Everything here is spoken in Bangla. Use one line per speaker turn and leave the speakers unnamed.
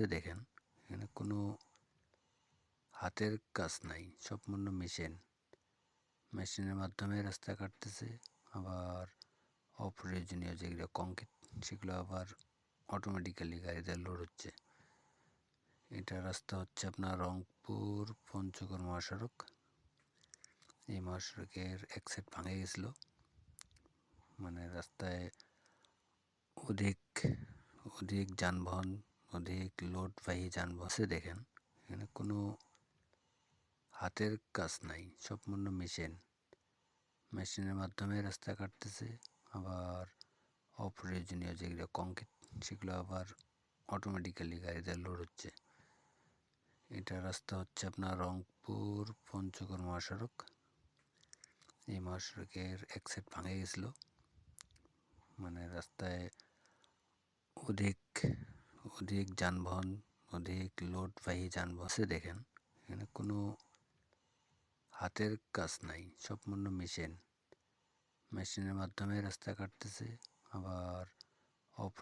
হচ্ছে দেখেন। এখানে কোনো হাতের কাজ নাই সম্পূর্ণ মেশিন। মেশিনের মাধ্যমে রাস্তা কাটতেছে, আবার অপ্রয়োজনীয় যেগুলো কংক্রিট, সেগুলো আবার অটোমেটিক্যালি গাড়িতে লোড হচ্ছে। এটা রাস্তা হচ্ছে আপনার রংপুর পঞ্চগড় মহাসড়ক। এই মহাসড়কের এক সাইড ভাঙে গেছিল। মানে রাস্তায় অধিক অধিক যানবাহন অধিক লোডবাহী যানবাহন আছে দেখেন, এখানে কোনো হাতের কাজ নাই সম্পূর্ণ মেশিন। মেশিনের মাধ্যমে রাস্তা কাটতেছে, আবার অপ্রয়োজনীয় যেগুলো কংক্রিট, সেগুলো আবার অটোমেটিক্যালি গাড়িতে লোড হচ্ছে। এটা রাস্তা হচ্ছে আপনার রংপুর পঞ্চগড় মহাসড়ক। এই মহাসড়কের এক সাইড ভাঙে গেছিল। মানে রাস্তায় অধিক অধিক যানবাহন, অধিক লোডবাহী যানবাহন আছে, দেখেন। এখানে কোনো হাতের কাজ নাই, সম্পূর্ণ মেশিন। মেশিনের মাধ্যমে রাস্তা কাটতেছে, আবার অপ্র